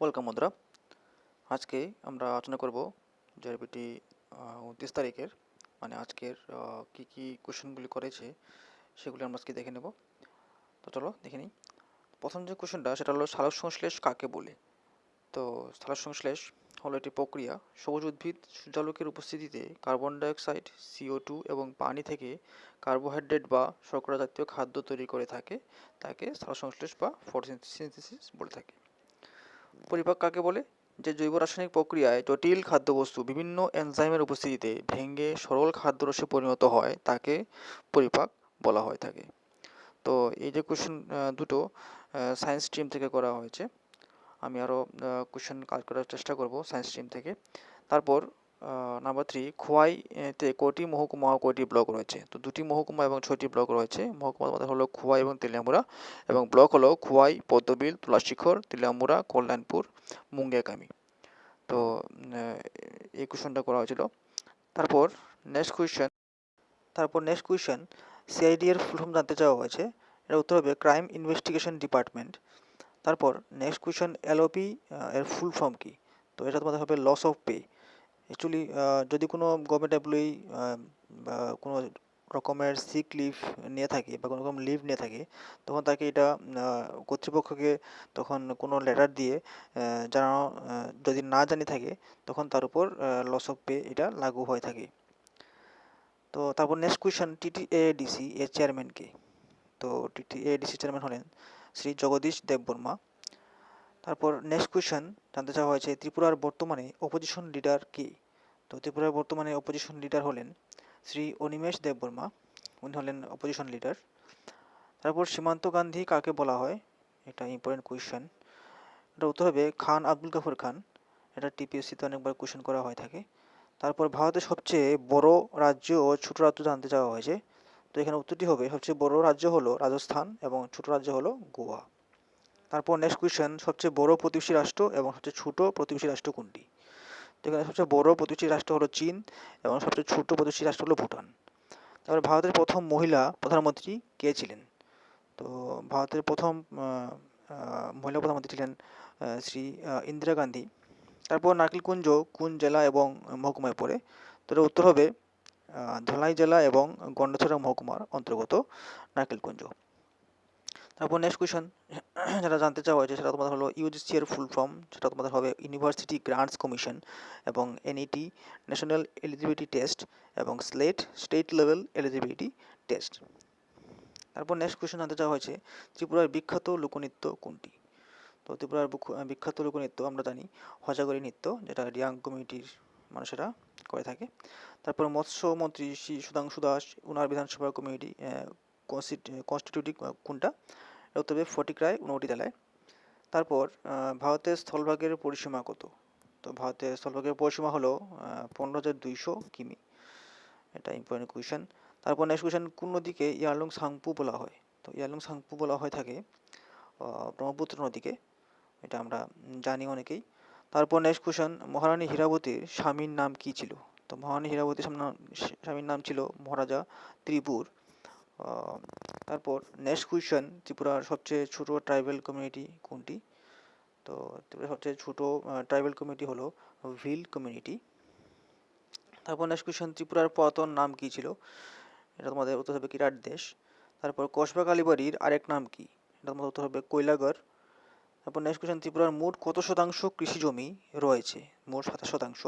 Welcome বন্ধুরা আজকে আমরা আলোচনা করব জেআরবিটি উনত্রিশ তারিখের মানে আজকের কি কি কোশ্চেনগুলি করেছে সেগুলি আমরা আজকে দেখে নেব। তো চলো দেখে নিই। প্রথম যে কোশ্চেনটা, সেটা হলো সালোক সংশ্লেষ কাকে বলে? তো সালোক সংশ্লেষ হলো একটি প্রক্রিয়া, সবুজ উদ্ভিদ সূর্যালোকের উপস্থিতিতে কার্বন ডাইঅক্সাইড সিও টু এবং পানি থেকে কার্বোহাইড্রেট বা শর্করা জাতীয় খাদ্য তৈরি করে থাকে, তাকে সালোক সংশ্লেষ বা ফটোসিনথেসিস বলে থাকে। পরিপাক কাকে বলে? যে জৈব রাসায়নিক প্রক্রিয়ায় জটিল খাদ্যবস্তু বিভিন্ন এনজাইমের উপস্থিতিতে ভেঙে সরল খাদ্যরসে পরিণত হয়, তাকে পরিপাক বলা হয়ে থাকে। তো এই যে কোশ্চেন দুটো সায়েন্স স্ট্রিম থেকে করা হয়েছে, আমি আরও কোশ্চেন কাজ করার চেষ্টা করব সায়েন্স স্ট্রিম থেকে। তারপর নাম্বার থ্রি খোয়াইতে কটি মহকুমা ও কটি ব্লক রয়েছে? তো দুটি মহকুমা এবং ছয়টি ব্লক রয়েছে। মহকুমার মধ্যে হলো খোয়াই এবং তেলিয়ামুড়া এবং ব্লক হলো খোয়াই, পদ্মবিল, তুলাশিখর তিলামুড়া কল্যাণপুর, মুঙ্গেকামি। তো এই কোশ্চেনটা করা হয়েছিল। তারপর নেক্সট কোয়েশ্চেন তারপর নেক্সট কোয়েশ্চেন সিআইডি এর ফুল ফর্ম জানতে চাওয়া হয়েছে। এর উত্তর হবে ক্রাইম ইনভেস্টিগেশন ডিপার্টমেন্ট তারপর নেক্সট কোয়েশ্চেন এলওপি এর ফুল ফর্ম কি? তো এটা তোমাদের হবে লস অফ পে অ্যাকচুয়ালি যদি কোনো গভর্নমেন্ট এমপ্লয়ি কোনো রকমের সিক লিভ নিয়ে থাকে বা কোনো রকম লিভ নিয়ে থাকে, তখন তাকে এটা কর্তৃপক্ষকে তখন কোনো লেটার দিয়ে জানানো যদি না জানিয়ে থাকে, তখন তার উপর লস অফ পে এটা লাগু হয়ে থাকে। তো তারপর নেক্সট কোয়েশ্চেন টিটিএডিসি এর চেয়ারম্যান কে? তো টিটিএডিসি চেয়ারম্যান হলেন শ্রী জগদীশ দেববর্মা তারপর নেক্সট কোয়েশ্চেন জানতে চাওয়া হয়েছে, ত্রিপুরার বর্তমানে অপোজিশন লিডার কে? তো ত্রিপুরার বর্তমানে অপোজিশন লিডার হলেন শ্রী অনিমেষ দেববর্মা। উনি হলেন অপোজিশন লিডার তারপর সীমান্ত গান্ধী কাকে বলা হয়? এটা ইম্পর্টেন্ট কোয়েশ্চেন এটা উত্তর হবে খান আব্দুল গাফর খান। এটা টিপিএসসিতে অনেকবার কোয়েশ্চেন করা হয়ে থাকে। তারপর ভারতের সবচেয়ে বড় রাজ্য ও ছোট রাজ্য জানতে চাওয়া হয়েছে। তো এখানে উত্তরটি হবে, সবচেয়ে বড় রাজ্য হলো রাজস্থান এবং ছোট রাজ্য হলো গোয়া। তারপর নেক্সট কোয়েশ্চেন সবচেয়ে বড় প্রতিবেশী রাষ্ট্র এবং সবচেয়ে ছোট প্রতিবেশী রাষ্ট্র কোনটি? তো এখানে সবচেয়ে বড় প্রতিবেশী রাষ্ট্র হলো চীন এবং সবচেয়ে ছোট প্রতিবেশী রাষ্ট্র হলো ভুটান। তারপর ভারতের প্রথম মহিলা প্রধানমন্ত্রী কে ছিলেন? তো ভারতের প্রথম মহিলা প্রধানমন্ত্রী ছিলেন শ্রী ইন্দিরা গান্ধী। তারপর নারকেলকুঞ্জ কোন জেলা এবং মহকুমায় পড়ে। তো উত্তর হবে ধলাই জেলা এবং গন্ডছড়া মহকুমার অন্তর্গত নারকেলকুঞ্জ তারপর নেক্সট কোয়েশন যেটা জানতে চাওয়া হয়েছে সেটা তোমাদের হলো ইউজিসি এর ফুল ফর্ম সেটা তোমাদের হবে ইউনিভার্সিটি গ্রান্টস কমিশন এবং এনইটি ন্যাশনাল এলিজিবিলিটি টেস্ট এবং SLET state level eligibility test তারপর নেক্সট কোয়েশন জানতে চাওয়া হয়েছে, ত্রিপুরার বিখ্যাত লোকনৃত্য কোনটি? তো ত্রিপুরার বিখ্যাত লোকনৃত্য আমরা জানি হজাগরি নৃত্য, যেটা রিয়াং কমিউনিটির মানুষেরা করে থাকে। তারপর মৎস্যমন্ত্রী শ্রী সুধাংশু দাস, উনার বিধানসভা কমিউনিটি কনস্টিটিউটিভ কোনটা? উত্তর হবে ফটিকরায় ঊনকোটি জেলায় তারপর ভারতের স্থলভাগের পরিসীমা কত? তো ভারতের স্থলভাগের পরিসীমা হলো পনেরো হাজার দুইশো কিমি। এটা ইম্পর্টেন্ট কোয়েশন তারপর নেক্সট কোয়েশন কোন নদীকে ইয়ারলং সাংপু বলা হয়? তো ইয়ারলং সাংপু বলা হয়ে থাকে ব্রহ্মপুত্র নদীকে। এটা আমরা জানি অনেকেই। তারপর নেক্সট কোয়েশন মহারানী হীরাবতীর স্বামীর নাম কি ছিল? তো মহারানী হীরাবতীর স্বামীর নাম- ছিল মহারাজা ত্রিপুর। তারপর নেক্সট কোয়েশন ত্রিপুরার সবচেয়ে ছোট ট্রাইবেল কমিউনিটি কোনটি? তো ত্রিপুরার সবচেয়ে ছোট ট্রাইবেল কমিউনিটি হলো ভিল কমিউনিটি তারপর নেক্সট কোয়েশন ত্রিপুরার পুরাতন নাম কি ছিল? এটা তোমাদের উত্তর হবে কিরাট দেশ। তারপর কসবা কালীবাড়ির আরেক নাম কি? এটা তোমাদের উত্তর হবে কৈলাগড় তারপর নেক্সট কোয়েশন ত্রিপুরার মোট কত শতাংশ কৃষি জমি রয়েছে? মোট সাতাশ শতাংশ।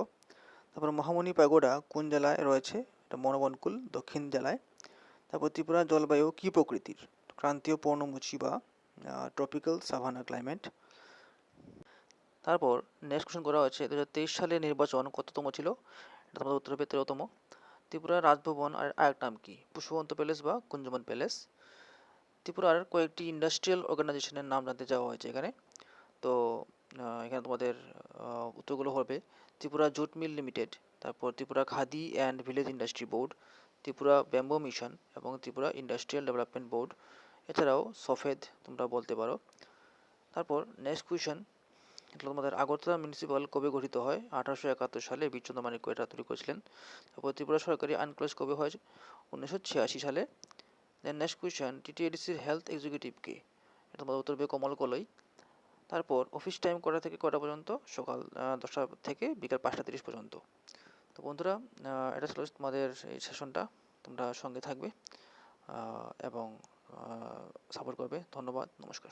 তারপর মহামণি পাগোডা কোন জেলায় রয়েছে? এটা মনোবনকুল, দক্ষিণ জেলায়। তারপর ত্রিপুরার জলবায়ু কী প্রকৃতির? ক্রান্তীয় পর্ণমোচী বা ট্রপিক্যাল সাভানা ক্লাইমেট তারপর নেক্সট কোশ্চেন করা হয়েছে দু হাজার সালের নির্বাচন কততম ছিল? এটা তোমাদের উত্তর হবে তেরোতম ত্রিপুরার রাজভবন আর আরেক নাম কি? পুষ্পবন্ত প্যালেস বা কুঞ্জবন প্যালেস। ত্রিপুরার কয়েকটি ইন্ডাস্ট্রিয়াল অর্গানাইজেশনের নাম জানতে যাওয়া হয়েছে এখানে। তো এখানে তোমাদের উত্তরগুলো হবে। ত্রিপুরা জুট মিল লিমিটেড, তারপর Tripura Khadi and village industry board Tripura bamboo mission এবং ত্রিপুরা ইন্ডাস্ট্রিয়াল ডেভেলপমেন্ট বোর্ড, এছাড়াও সফেদ তোমরা বলতে পারো। তারপর নেক্সট কুয়েশন এগুলো তোমাদের আগরতলা মিউনিসিপাল কবে গঠিত হয়? আঠারোশো একাত্তর সালে বীরচন্দ্র মানিক্য এটা তৈরি করেছিলেন। তারপর ত্রিপুরা সরকারি আনক্লোজ কবে হয়? উনিশশো ছিয়াশি সালে। দেন নেক্সট কুয়েশন টিটিএডিসির হেলথ এক্সিকিউটিভ কে? এটা তোমাদের উত্তর হবে কমল কলই। তারপর অফিস টাইম কটা থেকে কটা পর্যন্ত? সকাল দশটা থেকে বিকাল পাঁচটা তিরিশ পর্যন্ত। তো বন্ধুরা এটা ছিল তোমাদের এই সেশনটা তোমরা সঙ্গে থাকবে এবং সাপোর্ট করবে। ধন্যবাদ, নমস্কার।